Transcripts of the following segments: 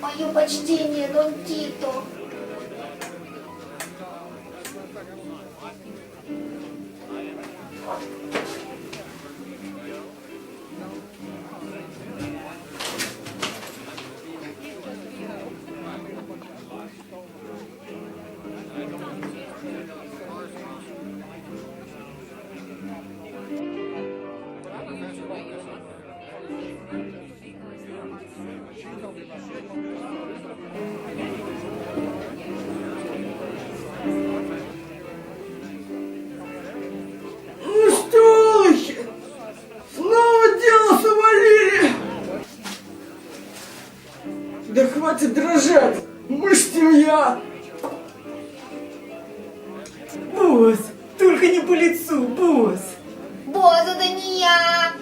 Мое почтение, Дон Тито. Да хватит дрожать! Мы ж семья! Босс, только не по лицу, босс. Босс, это не я.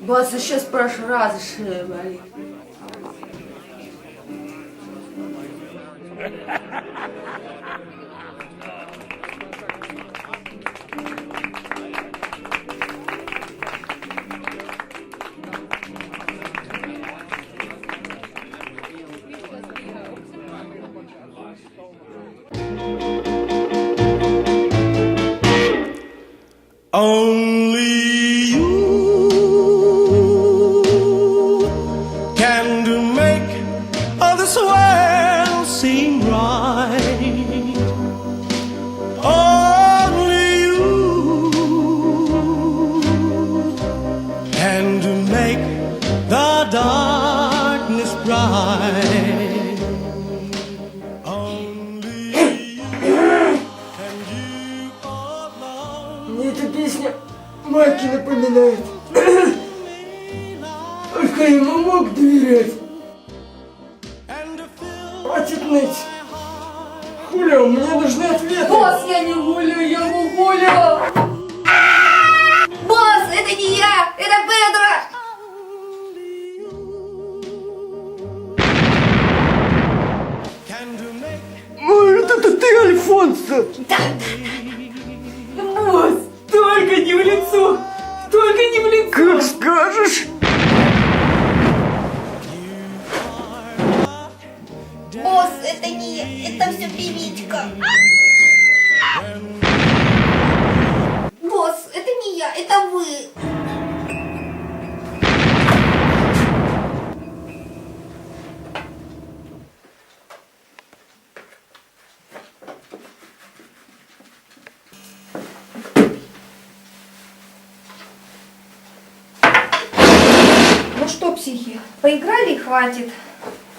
Босс, еще с прошлого раза шея болит. Only you can do make all this world seem right. Only you can make the darkness bright. Маки напоминает. Только ему мог доверять. Хватит ныть. Хулио, мне нужны ответы. Босс, я не гулю, я гулю. Босс, это не я, это Педро. Может, это ты, Альфонсо? Босс, Скажешь. Босс, это не это все привычка. Босс, это не я, это вы. Психи, поиграли и хватит.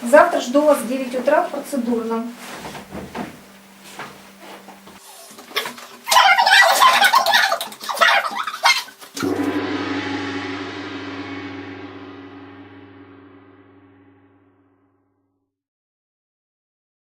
Завтра жду вас в 9 утра в процедурном.